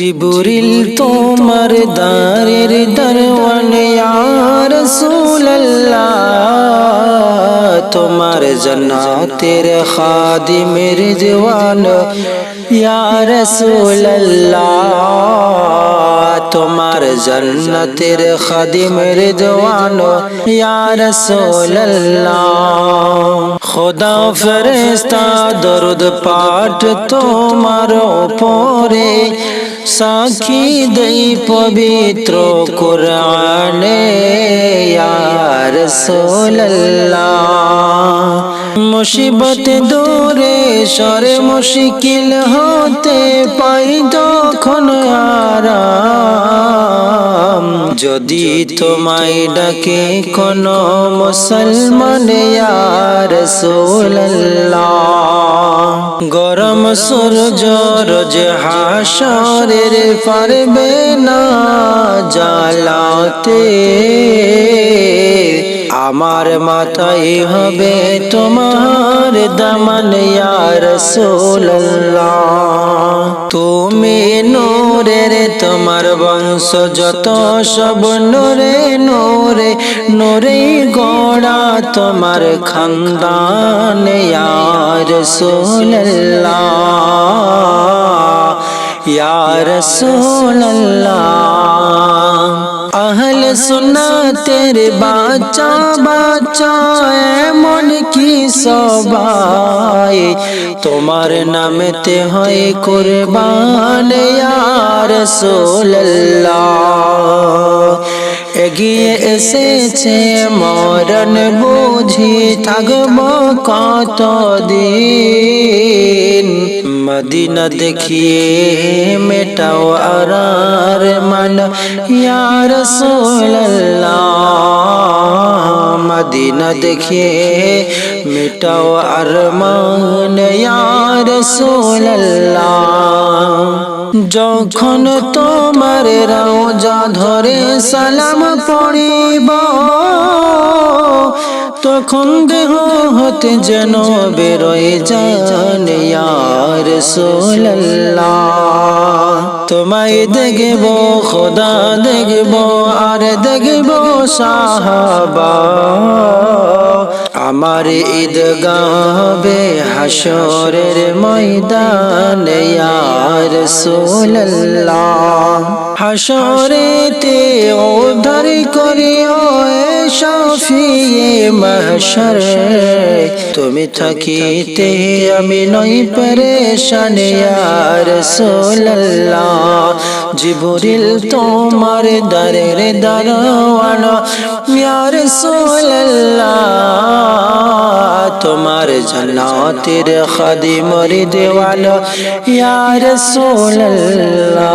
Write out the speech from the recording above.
জিবরিল তোমার দারের দরওয়ান ইয়ার সুল্লাহ তোমার জন্নাতের খাদিমের জওয়ান ইয়ার সুল্লাহ তোমার জন্নতের খাদিমের জওয়ান ইয়ার সুল্লাহ খোদা ফেরেস্তা দরুদ পাঠ তোমার ওপরে সাক্ষী পবিত্র কোরআনে ইয়ার মুসিবত দূরে সরে মুশকিল হতে পাই তখন আরাম। যদি তোমায় ডাকে কোন মুসলমান ইয়ার সূর্য রোজ হাসরের পারবে না জ্বালাতে। আমার মাথায় হবে তোমার দামান ইয়ার সোল্লাহ তুমি রে তোমার বংশ যত সব নূরে নূরে নূরে গোড়া তোমার খানদান ইয়ার সোল্লাহ ইয়ার সোল্লাহ আহল সুন্নাতের বাচ্চা বাচ্চা এমন কি সবাই? তোমার নামেতে হয় কুরবান ইয়ার সোল্লাহ এগিয়ে এসেছে, মরণ বুঝি থাকব কত দিন মদিনা দেখিয়ে মেটাও আরার মান ইয়ার মদিনা দেখিয়ে মেটাও আর মান ইয়ার সোল্লাহ যখন তোমার রওজা ধরে সালাম পড়িব, তখন দেহ হতে যেন বেরোয় যান ইয়ার সোল্লাহ তোমায় দেখব, খোদা দেখব, আর দেখব সাহাবা। আমার ঈদ গাবে হাসরের ময়দান ইয়ার সোল্লাহ হাসরেতে ওধার করিও শাফিয়ে মহশর। তুমি থাকিতে আমি নই পরেশান ইয়ার সোল্লাহ জিবরিল তোমার দরের দরওয়ান ইয়ার সোল্লাহ তোমার জন্নাতের খাদিমর দেওয়াল ইয়ার সোল্লাহ